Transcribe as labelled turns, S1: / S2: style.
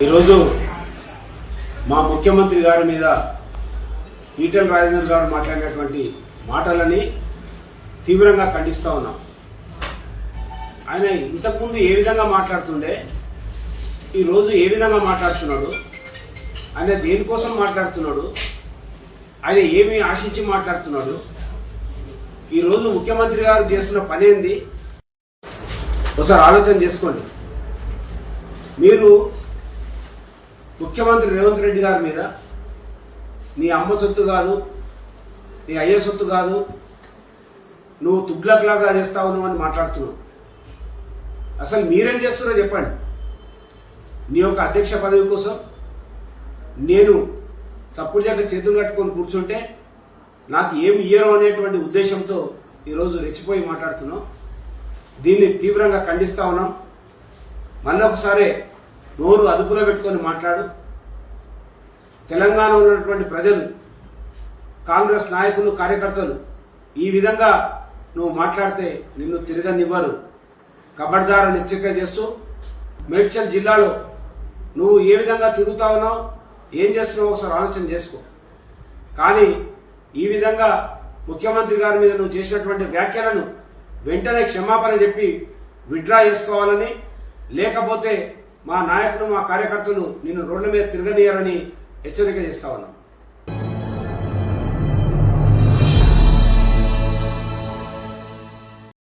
S1: ఈరోజు మా ముఖ్యమంత్రి గారి మీద ఈటల రాజేందర్ గారు మాట్లాడినటువంటి మాటలని తీవ్రంగా ఖండిస్తూ ఉన్నాం. ఆయన ఇంతకుముందు ఏ విధంగా మాట్లాడుతుండే ఈరోజు ఏ విధంగా మాట్లాడుతున్నాడు ఆయన దేనికోసం మాట్లాడుతున్నాడు ఆయన ఏమి ఆశించి మాట్లాడుతున్నాడు ఈరోజు ముఖ్యమంత్రి గారు చేస్తున్న పని ఏంది ఒకసారి ఆలోచన చేసుకోండి. మీరు ముఖ్యమంత్రి రేవంత్ రెడ్డి గారి మీద నీ అమ్మ సొత్తు కాదు నీ అయ్య సొత్తు కాదు నువ్వు తుగ్లక్లాగా చేస్తా ఉన్నావు అని మాట్లాడుతున్నావు. అసలు మీరేం చేస్తున్నారో చెప్పండి. నీ యొక్క అధ్యక్ష పదవి కోసం నేను సప్పుడు చేత చేతులు కట్టుకొని కూర్చుంటే నాకు ఏమి ఇయ్యరు అనేటువంటి ఉద్దేశంతో ఈరోజు రెచ్చిపోయి మాట్లాడుతున్నాం. దీన్ని తీవ్రంగా ఖండిస్తా ఉన్నాం. మళ్ళీ ఒకసారి నోరు అదుపులో పెట్టుకొని మాట్లాడు. తెలంగాణలో ఉన్నటువంటి ప్రజలు కాంగ్రెస్ నాయకులు కార్యకర్తలు ఈ విధంగా నువ్వు మాట్లాడితే నిన్ను తిరగనివ్వరు. కబడ్దారని హెచ్చరిక చేస్తూ మేడ్చల్ జిల్లాలో నువ్వు ఏ విధంగా తిరుగుతా ఉన్నావు ఏం చేస్తున్నావు ఒకసారి ఆలోచన చేసుకో. కానీ ఈ విధంగా ముఖ్యమంత్రి గారి మీద నువ్వు చేసినటువంటి వ్యాఖ్యలను వెంటనే క్షమాపణ చెప్పి విడ్డ్రా చేసుకోవాలని లేకపోతే మా నాయకులు మా కార్యకర్తలు నిన్ను రోడ్ల మీద తిరగనీయారని హెచ్చరిక చేస్తా ఉన్నాం.